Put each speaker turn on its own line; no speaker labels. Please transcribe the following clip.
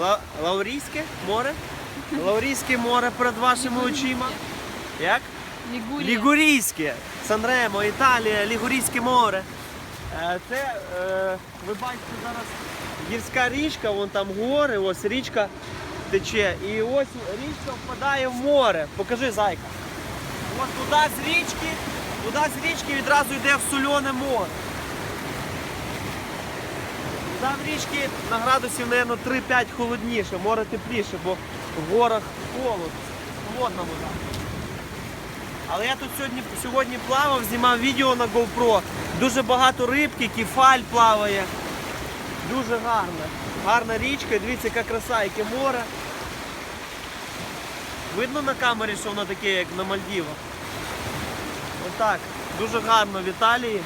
Ла- Лаурійське море? Лаурійське море перед вашими очима. Як?
Лігурія.
Лігурійське. Санремо, Італія, Лігурійське море. Е, Це, е, ви бачите зараз гірська річка, вон там гори, ось річка тече. І ось річка впадає в море. Покажи зайка. От туди з річки, туди з річки відразу йде в соляне море. В річки на градусів, мабуть, 3-5 холодніше, море тепліше, бо в горах холод, холодна вода. Але я тут сьогодні, сьогодні плавав, знімав відео на GoPro. Дуже багато рибки, кефаль плаває. Дуже гарно. Гарна річка, дивіться, яка краса, яке море. Видно на камері, що воно таке, як на Мальдівах. Отак. Дуже гарно в Італії.